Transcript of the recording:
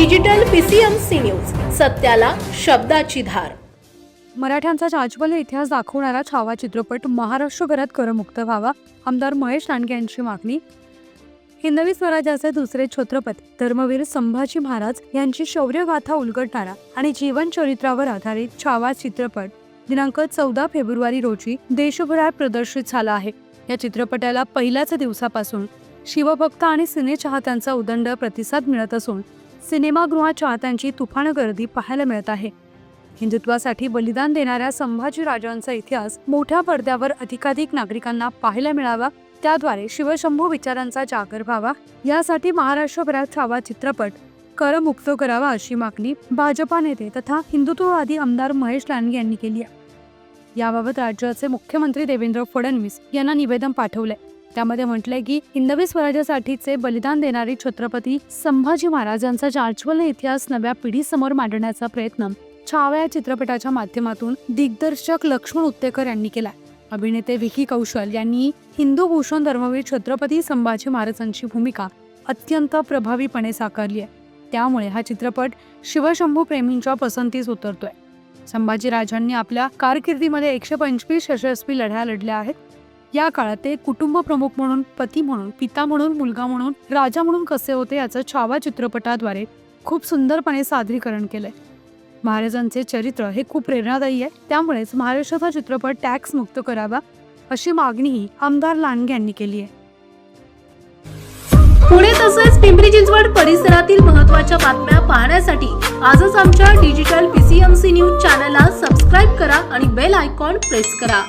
Digital PCMC news सत्याला शब्दाची धार. मराठ्यांचा जाज्वल्य इतिहास दाखवणारा छावा चित्रपट महाराष्ट्रभरात करमुक्त व्हावा आमदार महेश लांडगे यांची मागणी. हिंदवी स्वराज्याचे दुसरे छत्रपती धर्मवीर संभाजी महाराज यांची शौर्यगाथा उलगडणारा आणि जीवनचरित्रावर आधारित छावा चित्रपट दिनांक चौदा फेब्रुवारी रोजी देशभरात प्रदर्शित झाला आहे. या चित्रपटाला पहिल्याच दिवसापासून शिवभक्त आणि सिने चाहत्यांचा उदंड प्रतिसाद मिळत असून सिनेमागृहात चाहत्यांची तुफान गर्दी पाहायला मिळत आहे. हिंदुत्वासाठी बलिदान देणाऱ्या संभाजीराजांचा इतिहास मोठ्या पडद्यावर अधिकाधिक नागरिकांना पाहायला मिळावा त्याद्वारे शिवशंभू विचारांचा जागर व्हावा यासाठी महाराष्ट्रभरात छावा चित्रपट करमुक्त करावा अशी मागणी भाजपा नेते तथा हिंदुत्ववादी आमदार महेश लांडगे यांनी केली आहे. याबाबत राज्याचे मुख्यमंत्री देवेंद्र फडणवीस यांना निवेदन पाठवलंय. त्यामध्ये म्हटलंय की हिंदवी स्वराज्यासाठीचे बलिदान देणारे छत्रपती संभाजी महाराजांचा जाज्वल्य इतिहास नव्या पिढीसमोर मांडण्याचा प्रयत्न छावा या चित्रपटाच्या माध्यमातून दिग्दर्शक लक्ष्मण उत्तेकर यांनी केला अभिनेते विकी कौशल यांनी हिंदू भूषण धर्मवीर छत्रपती संभाजी महाराजांची भूमिका अत्यंत प्रभावीपणे साकारली आहे. त्यामुळे हा चित्रपट शिवशंभू प्रेमींच्या पसंतीस उतरतोय. संभाजी राजांनी आपल्या कारकिर्दीमध्ये एकशे पंचवीस यशस्वी लढ्या लढल्या आहेत. या काळात ते कुटुंब प्रमुख म्हणून पती म्हणून पिता म्हणून मुलगा म्हणून राजा म्हणून कसे होते याचं छावा चित्रपटाद्वारे खूप सुंदरपणे सादरीकरण केलंय. महाराजांचे चरित्र हे खूप प्रेरणादायी आहे. त्यामुळेच महाराष्ट्राचा चित्रपट टॅक्स मुक्त करावा अशी मागणीही आमदार लांडगे यांनी केली आहे. पुणे तसेच पिंपरी चिंचवड परिसरातील महत्त्वाच्या बातम्या पाहण्यासाठी आजच आमच्या डिजिटल पीसीएमसी न्यूज चॅनलला सबस्क्राईब करा आणि बेल आयकॉन प्रेस करा.